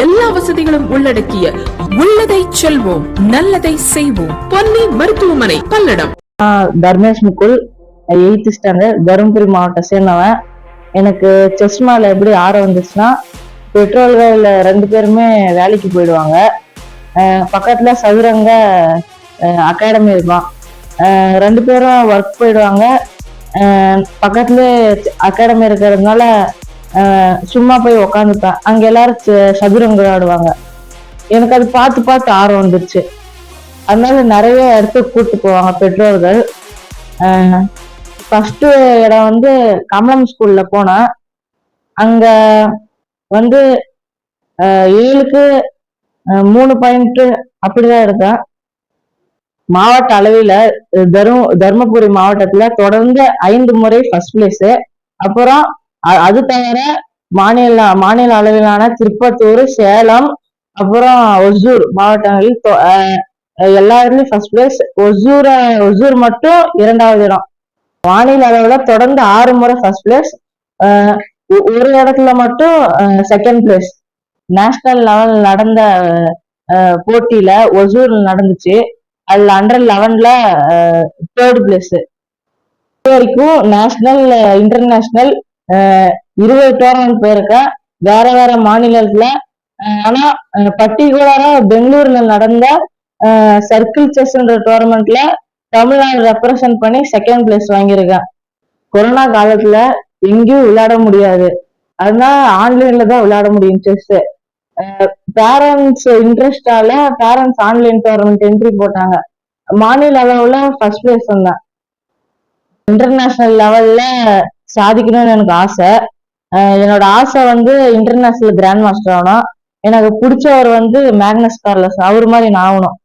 எல்லா வசதிகளும் உள்ளடக்கிய உள்ளதை செல்வோம் நல்லதை செய்வோம். பொன்னி மருத்துவமனை பல்லடம். தர்மேஷ் முகுல் எயித்து ஸ்டாண்டர்ட் தருமபுரி மாவட்டம் சேர்ந்தவன். எனக்கு செஸ் மேல எப்படி ஆர்வம் வந்துச்சுன்னா பெட்ரோல்கள் ரெண்டு பேருமே வேலைக்கு போயிடுவாங்க. பக்கத்தில் பக்கத்துல சதுரங்க அகாடமி இருக்கும். ரெண்டு பேரும் ஒர்க் போயிடுவாங்க. பக்கத்துல அகாடமி இருக்கிறதுனால சும்மா போய் உக்காந்துப்பேன் அங்க எல்லாரும் ச- சதுரங்க விளையாடுவாங்க. எனக்கு அது பார்த்து பார்த்து ஆர்வம் வந்துருச்சு. அதனால நிறைய இடத்துக்கு கூட்டு போவாங்க பெற்றோர்கள். ஃபர்ஸ்ட் இடம் வந்து கமலம் ஸ்கூல்ல போனேன் அங்க வந்து ஏழுக்கு மூணு பாயிண்ட் அப்படிதான் இருக்கேன் மாவட்ட அளவில் தரும் தருமபுரி மாவட்டத்துல தொடர்ந்து ஐந்து முறை ஃபர்ஸ்ட் பிளேஸ் அப்புறம் அது தவிர மாநில மாநில அளவிலான திருப்பத்தூர் சேலம் அப்புறம் ஒசூர் மாவட்டங்களில் எல்லா இடத்துலயும் ஃபர்ஸ்ட் பிளேஸ் ஒசூர ஒசூர் மட்டும் இரண்டாவது இடம். மாநில அளவுல தொடர்ந்து ஆறு முறை ஃபர்ஸ்ட் பிளேஸ் ஒரு இடத்துல மட்டும் செகண்ட் பிளேஸ் நேஷனல் லெவல் நடந்த போட்டியில ஒசூர் நடந்துச்சு. அதுல அண்டர் லெவன்ல தேர்ட் பிளேஸ் இது வரைக்கும் நேஷனல் இன்டர்நேஷனல் இருபது டோர்னமெண்ட் போயிருக்கேன் வேற வேற மாநிலத்துல. ஆனா பர்டிகுலரா பெங்களூர்ல நடந்த சர்க்கிள் செஸ்ன்ற டோர்னமெண்ட்ல தமிழ்நாடு ரெப்ரசன்ட் பண்ணி செகண்ட் பிளேஸ் வாங்கியிருக்கேன் கொரோனா காலத்துல எங்கேயும் விளையாட முடியாது. அதனால ஆன்லைன்ல தான் விளையாட முடியும் செஸ் பேரண்ட்ஸ் இன்ட்ரெஸ்டால பேரண்ட்ஸ் ஆன்லைன் டோர்னமெண்ட் என்ட்ரி போட்டாங்க. மாநில அளவுல ஃபர்ஸ்ட் பிளேஸ் வந்தேன் இன்டர்நேஷனல் லெவல்ல சாதிக்கணும்னு எனக்கு ஆசை. என்னோட ஆசை வந்து இன்டர்நேஷனல் கிராண்ட் மாஸ்டர் ஆகணும். எனக்கு பிடிச்சவர் வந்து மேக்னஸ் கார்லஸ் அவர் மாதிரி நான் ஆகணும்.